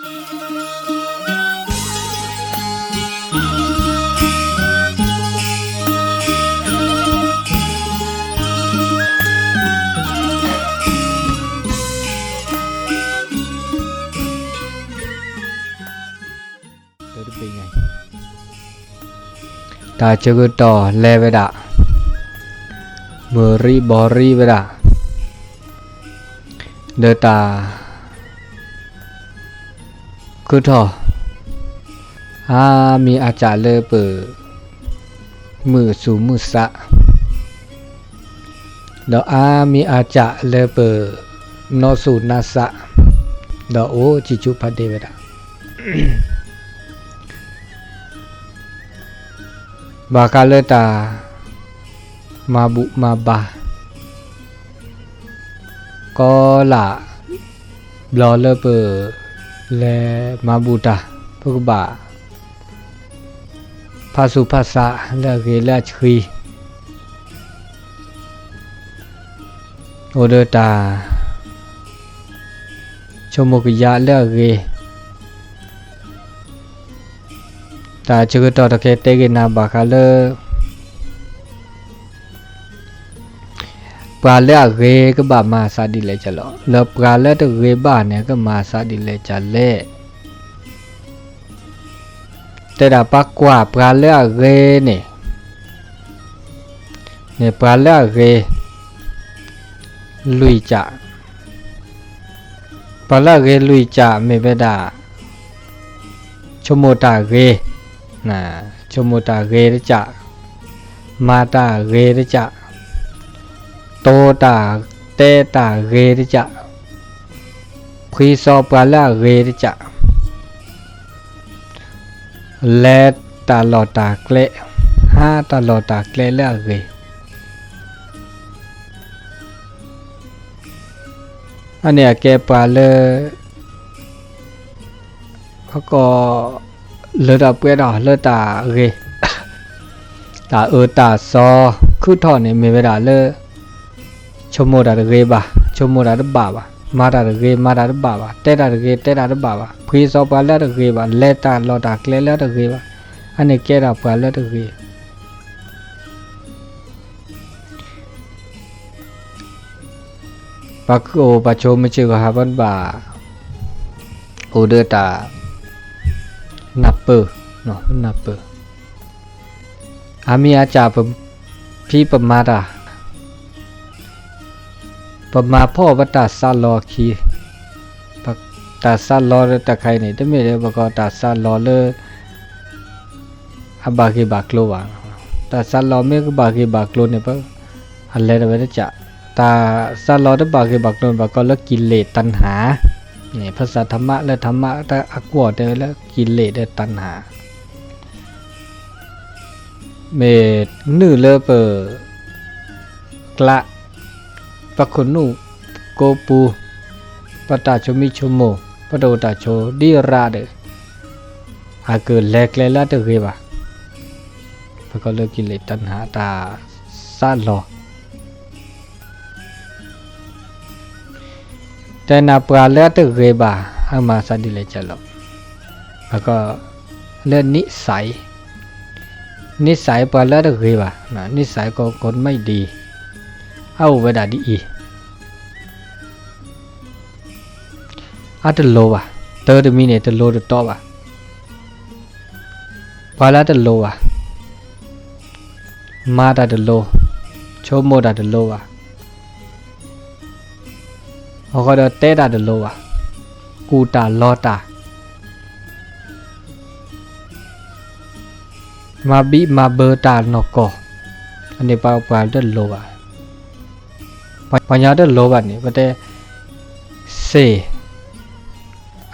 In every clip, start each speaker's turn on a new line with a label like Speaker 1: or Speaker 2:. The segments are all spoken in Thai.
Speaker 1: เดี๋ยวดูเป็นไงตาเจอ คือทออามีอาจารย์เลเปิดมือสูมือสะดออามีอาจารย์เลเปิดนอสูนาสะดอโอจิจุพัเดวดาบากาเลตามาบุมาบาก็ละบลอเลเปิด ะ bakal ta mabuk mabah ko la blo le pe le mabuta pugba phasu phasa le ge la chhi odota chomok ya le ge ตาจุกตอตะเคเตกินาบาคาเล ปลาเลเรก็บามาซาดิเลจะหรอแล้วปราเลตเรบ้าเนี่ยก็มาซาดิเลจะเล่แต่ดาปักกว่าปลาเลเรเนี่ยเนี่ยปลาเลเรลุยจะปลาเลเรลุยจะไม่ไปด่าชโมตาเรนะชโมตาเรจะมาตาเรจะ โตตาเตตาเรดิจะพรีซอปาลาเรดิจะแลตาลอตาเกลห้าตาลอตาเกลเลเรอันเนี้ยแกปลาเลเขาก็เลือดเปื่อนอะเลือดตาเรตาเออตาซอคือถอนเนี่ยมีเวลาเลย cho mô đà ghê bà cho mô đà bà bà ma đà ghê ma đà bà bà tê đà ghê tê đà bà bà phi so bà lơ đà ghê bà lê tà lọ đà lê lơ đà ghê bà anh này kê đà bà lơ đà ghê bà cứ ô bà chô mê chê gà hà văn bà ô đưa tà นับเปอร์เนาะนับเปอร์อามีอาจารย์ผมพี่ประมาดา ประมาพ่อวัตาซาลอคีปักตาซาลอตะใครนี่ตะเมเดบก็ตาซาลอเลอบากีบากโลวาตาซาลอเมกบากีบากโลเนี่ยปะอันเลเวจะตาซาลอตะบากีบากโลบก็ละกิเลสตัณหานี่ภาษาธรรมะและธรรมะต่อักวดเลยแล้วกิเลสและตัณหาเมดนื้อเลเปอกละ ปะคุนุโกปูปตาชมิชโมปโดตาโชดีราเดอาเกิดแลกเลยละเตเกบะปะก็เลิกกิเลสตัณหาตาซาลอแต่นาปลาเลือดเรบาเอามาสัดิเลยจะหลบแล้วก็เลือดนิสัย นิสัยปลาเลือดเรบานะนิสัยก็คนไม่ดี เอาเวลาดีอี အတလောပါတော်တမီနဲ့တလောတော့ပါဘာလာတလောပါမာတာတလောချုံမောတာတလောပါဟောကတော့တဲတာတလောပါကူတာလောတာမဘီမဘတာနောကောအနေပါပါတလောပါပညာတလောပါနေပတဲ့စေ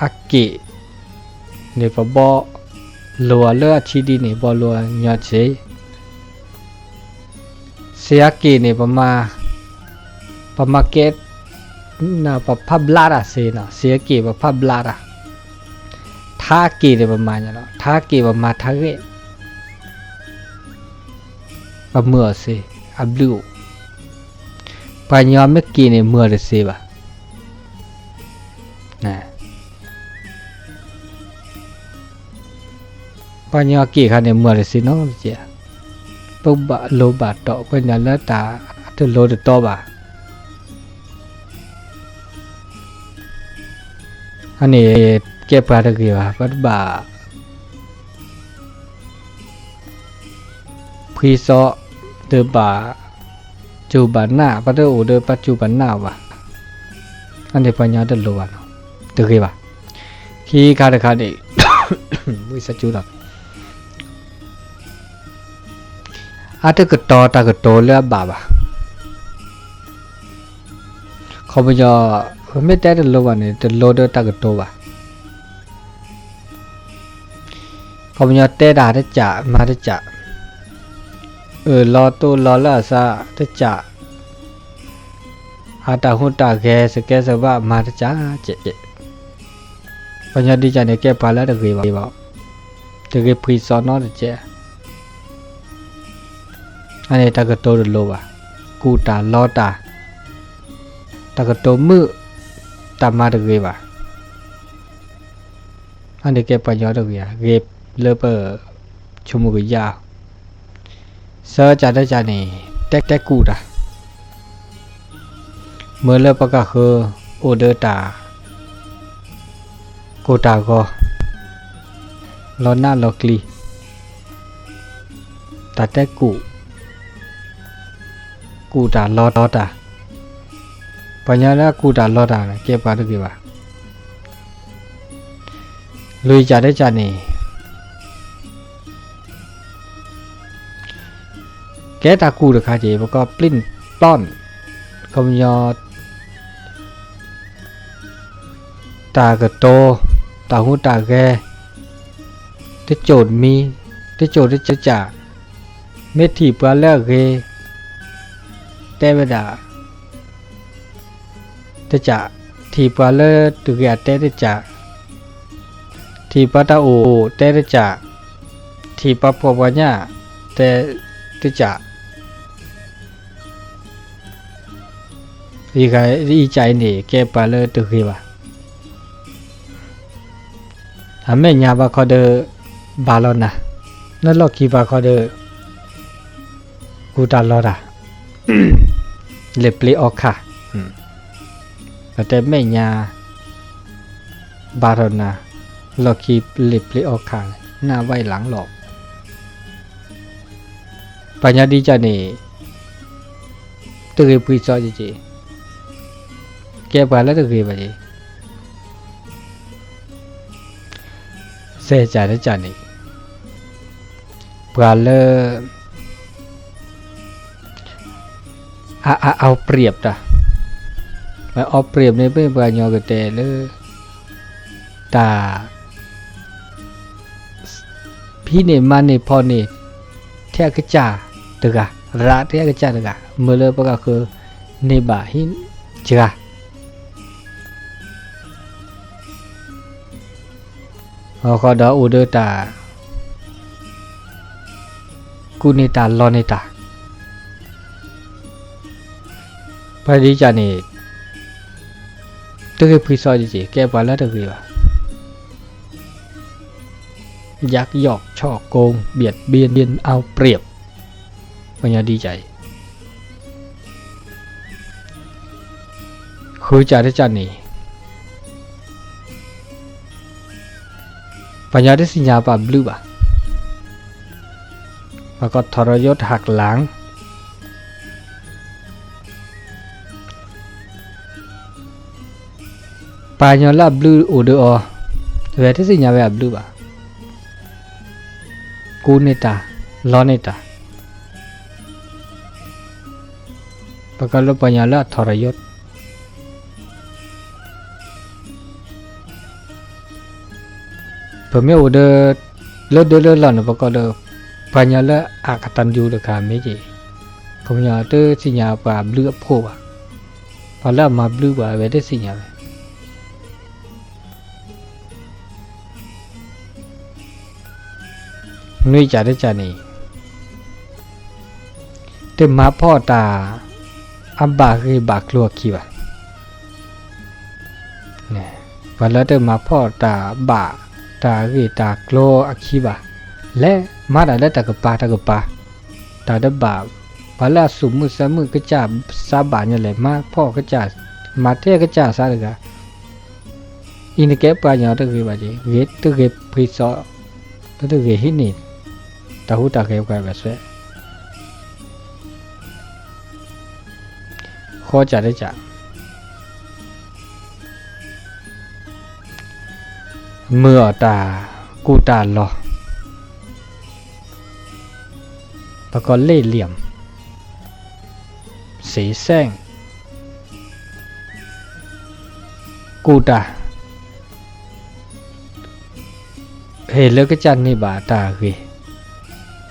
Speaker 1: อากิเนี่ยบอลัวเลือดชีดีเนี่ยบอลัวยอดเชเสียกิเนี่ยประมาประมาเกตนะประพับลาดอะเสียนะเสียกิประพับลาดอะทากีเนี่ยประมาณเนาะทากีประมาทาเกประเมื่อสิอับลูปัญญาเมื่กี้เนี่ยเมื่อเดสิบะนะ ปัญญากี่คันเนี่ยมัวเลยสิเนาะเจียปุบบะโลบะโตอปัญญาละตาตโลดตอบะอันนี้เก็บปลาตะกี้วะปัดบะพรีซอเดบะจูบันนาปัดโอเดอปัจจุบันนาวะอันนี้ปัญญาตโลวะเนาะตะกี้วะขี้คาตะคานี่วิสจูด อก ada keto ta keto le ba ba เขาไปยอไม่ได้เดลวันนี่เดลเดตากโตวะเขาไปยอเตดาได้จะมาได้จะเออรอตัวรอละซะได้จะอาตาหุตาแกสแกสว่ามาได้จะเจเจ อันนี้ตาก็โตပါကူတာလောတာတကတိုမှုတမတကေပါอันนี้เก็บไปยอดเกียเก็บเลเปอร์ชมุกยาเซอร์จัดได้จานีแตกแตกกูตาเมื่อเลเปร์ก็คือโอเดรตากูตาก็ลอนหน้าลอกลีตาแตกกู ကူတာလောတာပညာလာကူတာလောတာကဲပါတကေပါလွေကြတဲ့ကြနေကဲတာကူတခါကြီးဘကပလင်းပလွန်ကမယောတာကတောတာဟုတာကဲတကြုံမီတကြုံတကြကြမေတီပလဲကေ แ ต่เวลาจะจะทีปาเลตุกยาแต่จะทีปาตาโอแต่จะทีปาปวัญญาแต่จะอีกไอีใจนี่แกปาเลตุกีวะทำให้ญาบาคอเดบาลอนะนั่นลอกีบาคอเดกูตาลอดา le ple oka แต่ไม่ยาบารนาเราคีเล็บเปลออกขาหน้าไว้หลังหลอกปัญญาดีจ้ะนี่ตึกปุยซอจีจีแกไปแล้วตึกไปจีเสียใจแล้วจ้ะนี่ปลาเล à, à, ao เปรียบจ้ะมาเอาเปรียบในเพื่อนปานยอกแต่เลยตาพี่เนี่ยมันเนี่ยพอเนี่ยเท่ากระจ่าตึกอะระเท่ากระจ่าตึกอะเมื่อเลยปก็คือในบ่าหินจ้ะเอาขอดออูเดตากูเนตาลอเนตา 파리자니 뜨게 비싸지지 깨발라드기와 약 역, 쳐, 공, biệt, biên, biên, ao, priệp và nhà đi chạy khối trả thế trả nỉ và nhà đi xin nhà bà blue bà và có thọ rơi hạc láng ปายอลับบลูอดอเวทสิญาเวบลูบากูเนตาลอเนตาปกลปัญญาละทรยศเพมีอดเลดเลดลอนปกลปัญญาละอากตันยูเดคาเมจิผมอยากเตสิญาปาบลูอพโพะปลามาบลูบาเวทสิญาเว นุยจาได้จานี่เต็มมาพ่อตาอับบาคือบากลัวคีวะเนี่ยวันแล้วเต็มมาพ่อตาบาตาคือตากลัวอคีบะและมาดาและตะกะปาตะกะปาตาดะบาบาลาสุมุสมุกะจาซาบาเนี่ยแหละมาพ่อกะจามาเทกะจาซาดะกะอินเกปะญาตะเกบาจิเกตะเกพริซอตะตะเกหินี่ เกกะบะเสခေါ်ကြတဲ့ကြเมื่อตากูตาลอแล้วก็เล่ห์เหลี่ยม สีแซงกูตาเฮเลกจันนี่บาตาเกเมื่อเลบสักยอเมื่อเลบก็คือ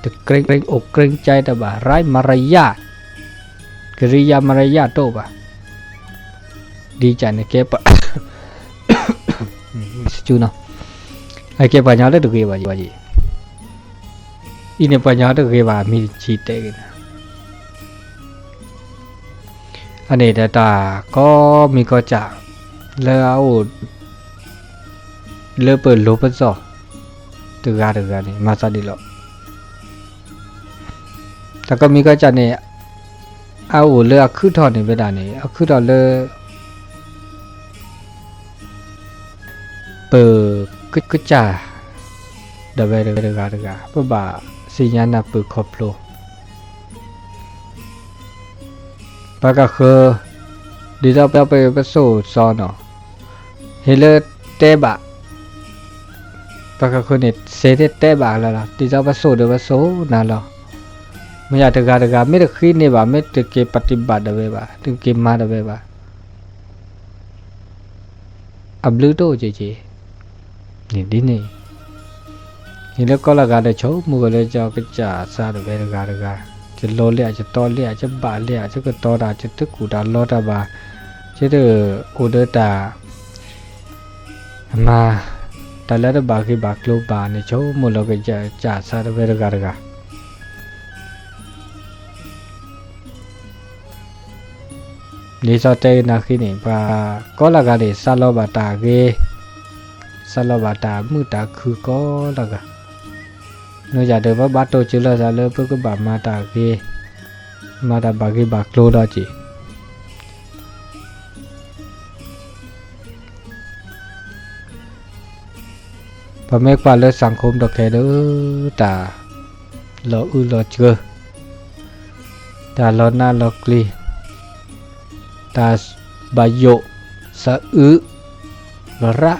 Speaker 1: แก้บะตึกพักแก้ตะบะตึยุยอตะบะตึกเกรงเกรงอกเกรงใจแตะบะไร้มารยาทกริยามารยาทโตบะดีใจเนี่ยแก้ปะจูเนาะไอ้แก้ปะญญาเลยตะเก็บะจีอีเนี่ยปัญญาได้ตะเก็บามีจีเตกันอันนี้แต่ตาก็มีก็จะแล้วเอาเลเปิดลบซอตึกาตึกานี่มาซาดิโลแต่ก็ มีก็จะเนี่ยเอาเลอะคือถอดนี่เวลานี่เอาคือถอดเลยเปิดกึกจ่าดเวรเวรกาเดกาปบะสิญาณปุคอพโลปะกะคือดีเราไปไปไปโซซอนเนาะเฮเลเตบะปะกะคือเนี่ยเซเตเตบะละละดีเราไปโซเดไปโซนาละไม่อยากตะกาตะกาไม่ไမရတကားတကားမေတခိနေပါမေတကေပฏิပါတပဲပါသူကေမာတပဲပါအဘလူတိုကြည်ကြည်နေဒီနေဒီလကောလာကတဲ့ချုပ်မူကလေးကြောက်ကကြစားတယ်ပဲတကားတကားကျလောလေကျတော်လေကျပါလေကျကတော်တာကျတကူတာလောတာပါကျတဲ့အိုဒတာအမတလက်တဘာကိဘာကလောပါနေချုပ်မူလကကြကြစားတယ်ပဲတကားတကား lý do tê là khi này và có là gà để sa lo bà tà ghê. Sa lo bà tà mưu tà khứ có là gà. Nó giả được với bắt tô chứ là giả lơ với cái bà mà tà ghê. Mà tà bà ghê bạc lô đó chị. Và mấy quả lơ sáng hôm được kẻ đỡ tà. Lo ư lo chưa tà lo na lo kli ta bà dụ sa ư lỡ ra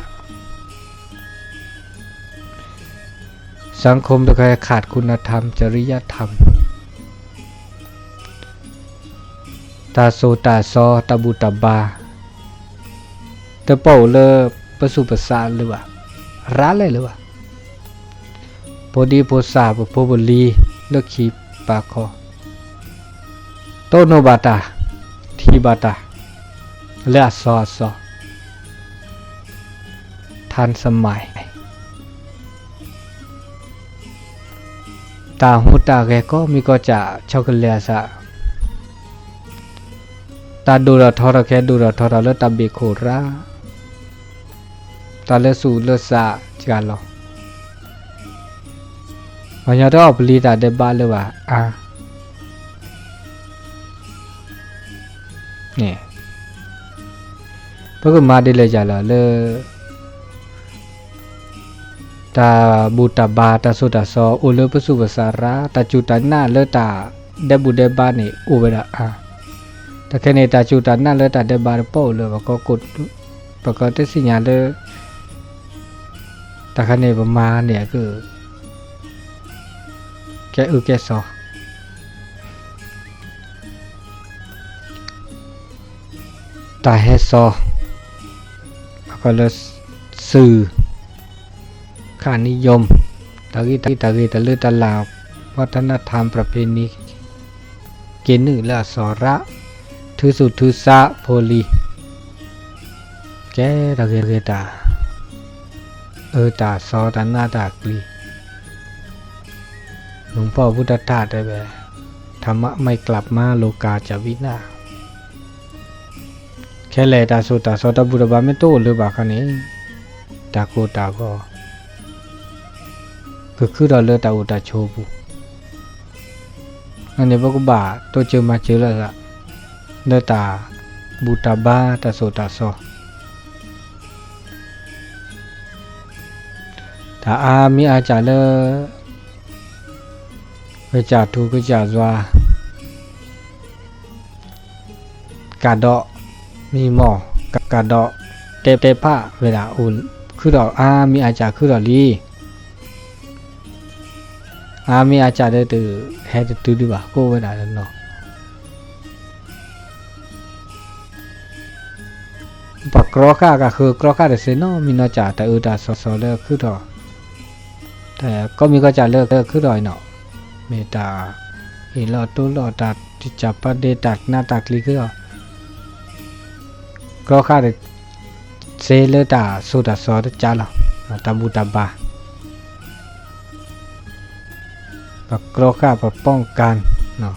Speaker 1: สังคมตะกายขาดคุณธรรม จริยธรรม ตาโซตาซอตาบุตาบาตะเป่าเลอประสุประสานหรือว่าร้านเลยหรือว่าพอดีโพสาบโพบลีเลือกขีปาคอโตโนบาตา ทีบาตาเลือซอซอทันสมัย ตาหูตาแกก็มีก็จะชอกเลียสะตาดูระทอระแค่ดูระทอระเลตาบีโคราตาเลสูเลสะจกันหรอวันยาต้องปลีตาเดบ้าเลยว่าอ่ นี่ยพระกุมารได้เลยจ้ะล่ะเลตาบูตาบาตาสุดาโซอุลุปสุปสาระตาจุตานาเลตาเดบุเดบานีอุเบระอะแต่แค่ในตาจุตานาเลตาเดบารปอุลุปก็กดปกติสิญาเลแต่แค่ในประมาณเนี่ยคือแกอือแกซอ ตาเฮซอก็เลสื่อค่านิยมตะกี้ตะกี้ตะกี้ตะลือตะลาววัฒนธรรมประเพณีเกนึและสอระทือสุทือสะโพลีแกระเกเกตาเออตาซอตานาตากลีหลวงพ่อพุทธทาสได้แบบธรรมะไม่กลับมาโลกาจะวินาศ ခဲလေတာဆိုတာစောတပူရပါမတော့လို့ပါခနဲ့တာကိုတာကောကခုတော်လတာဝတာချိုးဘူးအနေဘကဘာတော့ချေမချေလာလတာဘူတာဘာတာဆိုတာစောဒါအာမီအာကြလေဝကြထူကြကြစွာကတော့ มีหมอกับกระดากเตเตผ้าเวลาอุ่น คือดอกอามีอาจารย์คือดอกลีอามีอาจารย์ได้ตื่นแฮตตื่นดีกว่ากูเวลาเนาะปากรอค่าก็คือกรอค่าเดเซนอมีนอจ่าแต่อือดาสอสอเลิกคือดอกแต่ก็มีก็จะเลิกเลิกคือดอยเนาะเมตาเห็นหลอตู้เราตัดจับประเดตัดหน้าตัดลีคือก ก็ค่าเดเซเลตาสุดาซอดจ้าหรอตาบูตาบาปกกรอค่าปป้องกันเนาะ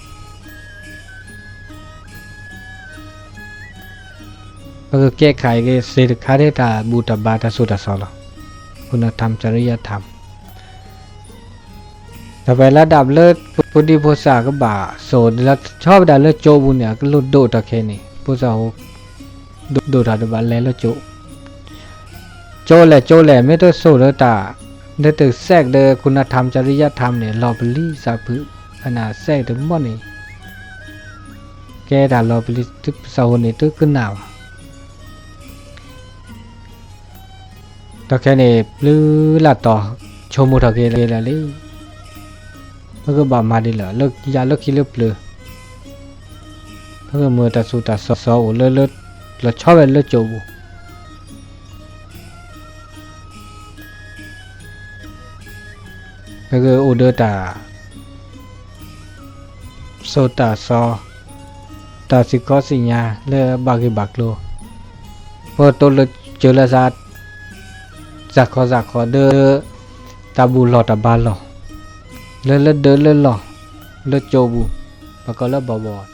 Speaker 1: ก็คือแก้ไขก็เซลคาเดตาบูตาบาตาสุดาซอหรอคุณธรรมจริยธรรมต่อไประดับเลิศพุทธิโพสาก็บ่าโซนแล้วชอบดันเลิศโจบุญเนี่ยก็ลุดโดดตะเคนี่โพสาโหโดูดาดบาลแล้วจุโจแหละโจแหละไม่ต้องสู้แล้วตาเด้ตึกแทรกเดอคุณธรรมจริยธรรมเนี่ยลอบลี่สาพุขนาดแทรกถึงม่อนี่แกด่าลอบลี่ทุกสาวนี่ตึกขึ้นหนาวต่อแค่นี้ปลื้อละต่อชมุทเกลเลยละลี่มันก็บ่มาดีเหรอเลิกยาเลิกคิดเลิกเปลือเพื่อมือตาสูตาสอสอเลิศเลิศ là cho về là chỗ cái cái order ta so ta so, ta chỉ có gì nhà là ba cái bạc lô. Và tôi là chờ là ra ra khó ra khó đưa ta bù lọ ta ba lọ lên lên đỡ lên lọ lên chỗ bù và có lớp bò bò